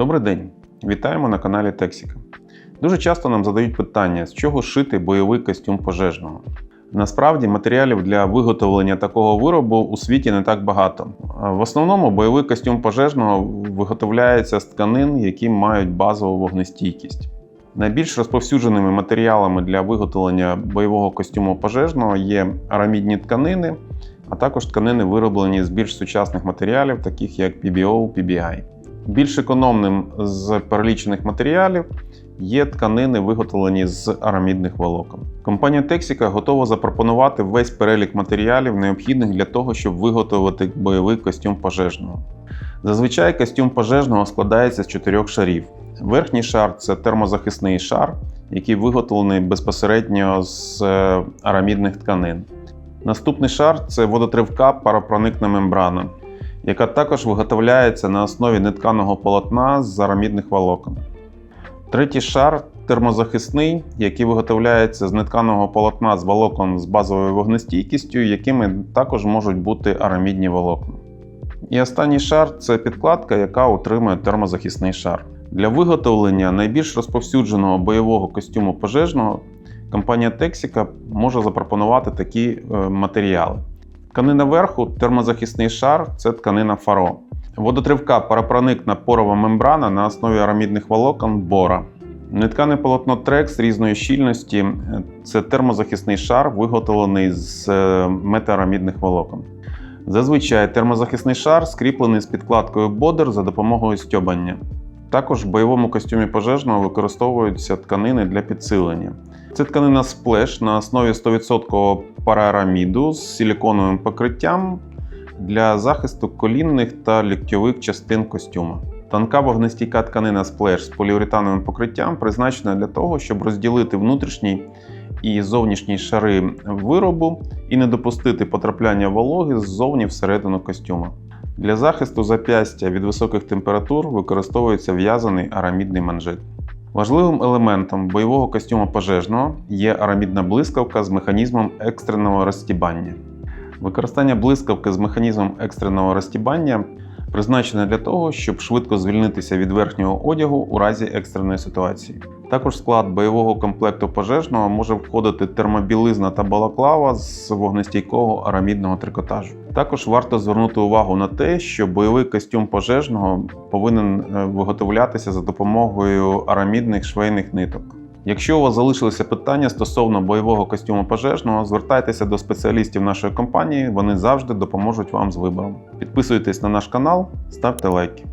Добрий день! Вітаємо на каналі Тексіка. Дуже часто нам задають питання, з чого шити бойовий костюм пожежного. Насправді матеріалів для виготовлення такого виробу у світі не так багато. В основному бойовий костюм пожежного виготовляється з тканин, які мають базову вогнестійкість. Найбільш розповсюдженими матеріалами для виготовлення бойового костюму пожежного є арамідні тканини, а також тканини, вироблені з більш сучасних матеріалів, таких як PBO, PBI. Більш економним з перелічених матеріалів є тканини, виготовлені з арамідних волокон. Компанія Texika готова запропонувати весь перелік матеріалів, необхідних для того, щоб виготовити бойовий костюм пожежного. Зазвичай костюм пожежного складається з чотирьох шарів. Верхній шар це термозахисний шар, який виготовлений безпосередньо з е, арамідних тканин. Наступний шар це водотривка паропроникна мембрана, яка також виготовляється на основі нетканого полотна з арамідних волокон. Третій шар термозахисний, який виготовляється з нетканого полотна з волокон з базовою вогнестійкістю, якими також можуть бути арамідні волокна. І останній шар це підкладка, яка утримує термозахисний шар. Для виготовлення найбільш розповсюдженого бойового костюму пожежного компанія Texika може запропонувати такі е, матеріали. Тканина верху термозахисний шар це тканина фаро. Водотривка парапроникна порова мембрана на основі арамідних волокон бора. Неткане полотно трекс різної щільності це термозахисний шар, виготовлений з е, метаарамідних волокон. Зазвичай термозахисний шар скріплений з підкладкою бодер за допомогою стьобання. Також в бойовому костюмі пожежного використовуються тканини для підсилення. Це тканина сплеш на основі 100% параараміду з силіконовим покриттям для захисту колінних та ліктьових частин костюма. Тонка вогнестійка тканина сплеш з поліуретановим покриттям призначена для того, щоб розділити внутрішній і зовнішній шари виробу і не допустити потрапляння вологи ззовні всередину костюма. Для захисту зап'ястя від високих температур використовується в'язаний арамідний манжет. Важливим елементом бойового костюму пожежного є арамідна блискавка з механізмом екстреного розтібання. Використання блискавки з механізмом екстреного розтібання призначене для того, щоб швидко звільнитися від верхнього одягу у разі екстреної ситуації. Також в склад бойового комплекту пожежного може входити термобілизна та балаклава з вогнестійкого арамідного трикотажу. Також варто звернути увагу на те, що бойовий костюм пожежного повинен е, виготовлятися за допомогою арамідних швейних ниток. Якщо у вас залишилися питання стосовно бойового костюму пожежного, звертайтеся до спеціалістів нашої компанії, вони завжди допоможуть вам з вибором. Підписуйтесь на наш канал, ставте лайки.